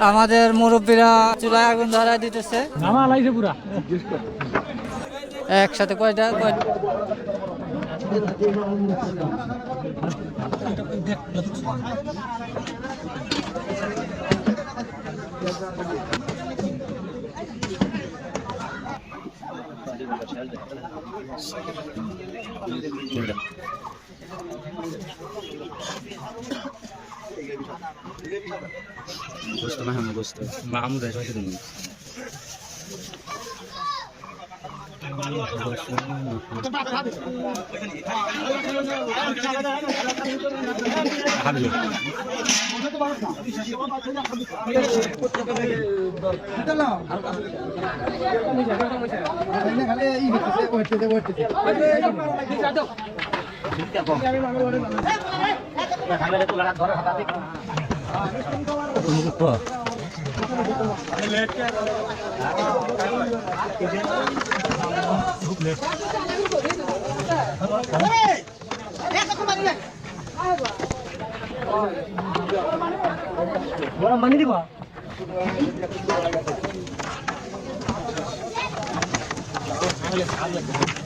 আমাদের মুরব্বীরা চুলায় আগুন ধরায় দিতেছে। পুরা। একসাথে কয়টা? কয়টা গোস্ত হ্যাঁ গোস্ত মামুদ আছে তুমি গরম পানি দিবা হ্যাঁ হ্যাঁ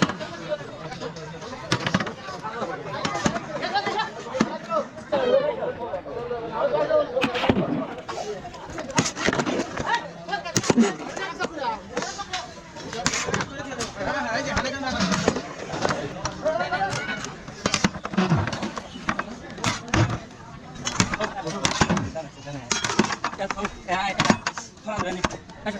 开始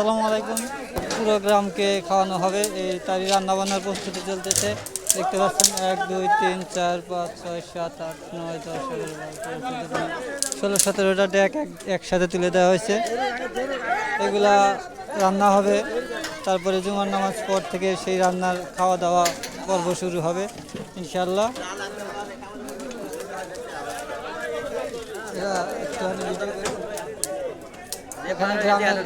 আসসালামু আলাইকুম। পুরো গ্রামকে খাওয়ানো হবে। এই তারই রান্নাবান্নার প্রস্তুতি চলতেছে। দেখতে পাচ্ছেন, এক, দুই, তিন, চার, পাঁচ, ছয়, সাত, আট, নয়, দশ ষোলো, সতেরোটা এক, একসাথে তুলে দেওয়া হয়েছে। এগুলা রান্না হবে। তারপরে জুমার নামাজ পর থেকে সেই রান্নার খাওয়া দাওয়া পর্ব শুরু হবে ইনশাল্লাহ এখানে গ্রামের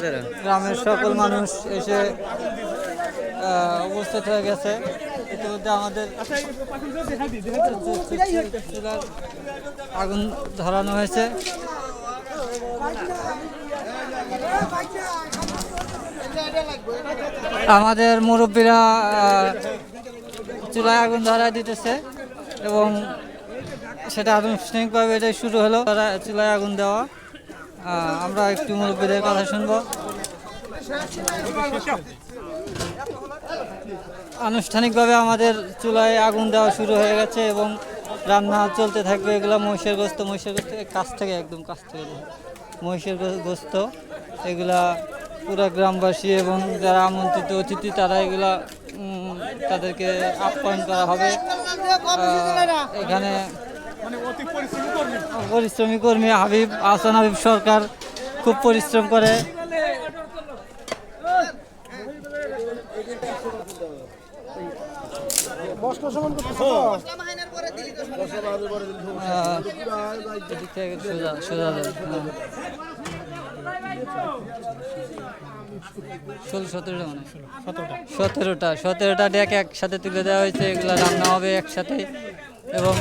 গ্রামের সকল মানুষ এসে উপস্থিত হয়ে গেছে। ইতিমধ্যে আমাদের আগুন ধরানো হয়েছে। আমাদের মুরব্বীরা চুলায় আগুন ধরায় দিতেছে এবং সেটা আনুষ্ঠানিকভাবে এটাই শুরু হলো। চুলায় আগুন দেওয়া। আমরা একটু মুরব্বীদের কথা শুনব। আনুষ্ঠানিকভাবে আমাদের চুলায় আগুন দেওয়া শুরু হয়ে গেছে এবং রান্না চলতে থাকবে এগুলো মহিষের গোস্ত মহিষের গোস্ত কাছ থেকে, একদম কাছ থেকে মহিষের গোস্ত, এগুলা পুরা গ্রামবাসী এবং যারা আমন্ত্রিত অতিথি, তারা এগুলা তাদেরকে আপ্যায়ন করা হবে। এখানে পরিশ্রমী কর্মী। হাবিব আসান হাবিব সরকার খুব পরিশ্রম করে। মানে সতেরোটা সতেরোটা ডেক একসাথে তুলে দেওয়া হয়েছে এগুলো রান্না হবে একসাথে। এবং